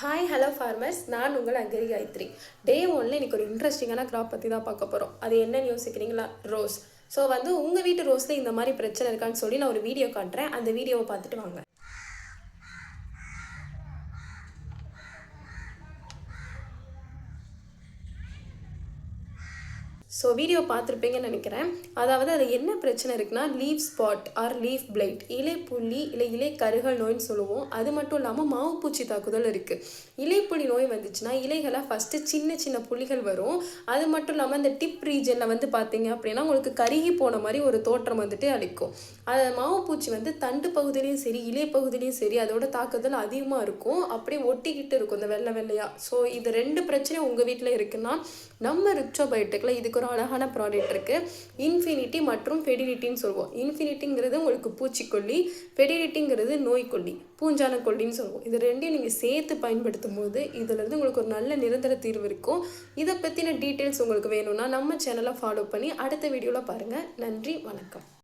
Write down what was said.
Hi hello farmers நான் உங்கள் அங்கரி காயத்ரி. டே ஒன்ல இன்னைக்கு ஒரு இன்ட்ரெஸ்டிங்கான கிராப் பற்றி தான் பார்க்க போகிறோம் அது என்னன்னு யோசிக்கிறீங்களா? ரோஸ் ஸோ வந்து உங்கள் வீட்டு ரோஸில் இந்த மாதிரி பிரச்சனை இருக்கான்னு சொல்லி நான் ஒரு வீடியோ காட்டுறேன். அந்த வீடியோவை பார்த்துட்டு வாங்க. ஸோ வீடியோ பார்த்துருப்பீங்கன்னு நினைக்கிறேன். அதாவது அது என்ன பிரச்சனை இருக்குன்னா leave spot or leaf blight இலை புள்ளி இல்லை இலை கருகல் நோய்னு சொல்லுவோம். அது மட்டும் இல்லாமல் மாவுப்பூச்சி தாக்குதல் இருக்குது இலைப்புள்ளி நோய் வந்துச்சுன்னா இலைகளை ஃபஸ்ட்டு சின்ன சின்ன புள்ளிகள் வரும். அது மட்டும் இல்லாமல் இந்த டிப் ரீஜனில் வந்து பார்த்தீங்க அப்படின்னா உங்களுக்கு கருகி போன மாதிரி ஒரு தோற்றம் வந்துட்டு அளிக்கும். அது மாவுப்பூச்சி வந்து தண்டு பகுதியிலையும் சரி இலை பகுதியிலையும் சரி அதோட தாக்குதல் அதிகமாக இருக்கும். அப்படியே ஒட்டிக்கிட்டு இருக்கும் இந்த வெள்ளை வெள்ளையாக ஸோ இது ரெண்டு பிரச்சனையும் உங்கள் வீட்டில் இருக்குன்னா நம்ம ரிச்சோபயோட்டிக்கில் இதுக்கு ஒரு அழகான ப்ராடக்ட் இருக்குது இன்ஃபினிட்டி மற்றும் ஃபெடிலிட்டின்னு சொல்லுவோம். இன்ஃபினிட்டிங்கிறது உங்களுக்கு பூச்சிக்கொல்லி ஃபெடிலிட்டிங்கிறது நோய்க்கொல்லி பூஞ்சான கொல்லின்னு சொல்லுவோம். இது ரெண்டையும் நீங்கள் சேர்த்து பயன்படுத்தும் போது இதுலேருந்து உங்களுக்கு ஒரு நல்ல நிரந்தர தீர்வு இருக்கும். இதை பற்றின டீட்டெயில்ஸ் உங்களுக்கு வேணும்னா நம்ம சேனலை ஃபாலோ பண்ணி அடுத்த வீடியோவில் பாருங்கள் நன்றி வணக்கம்.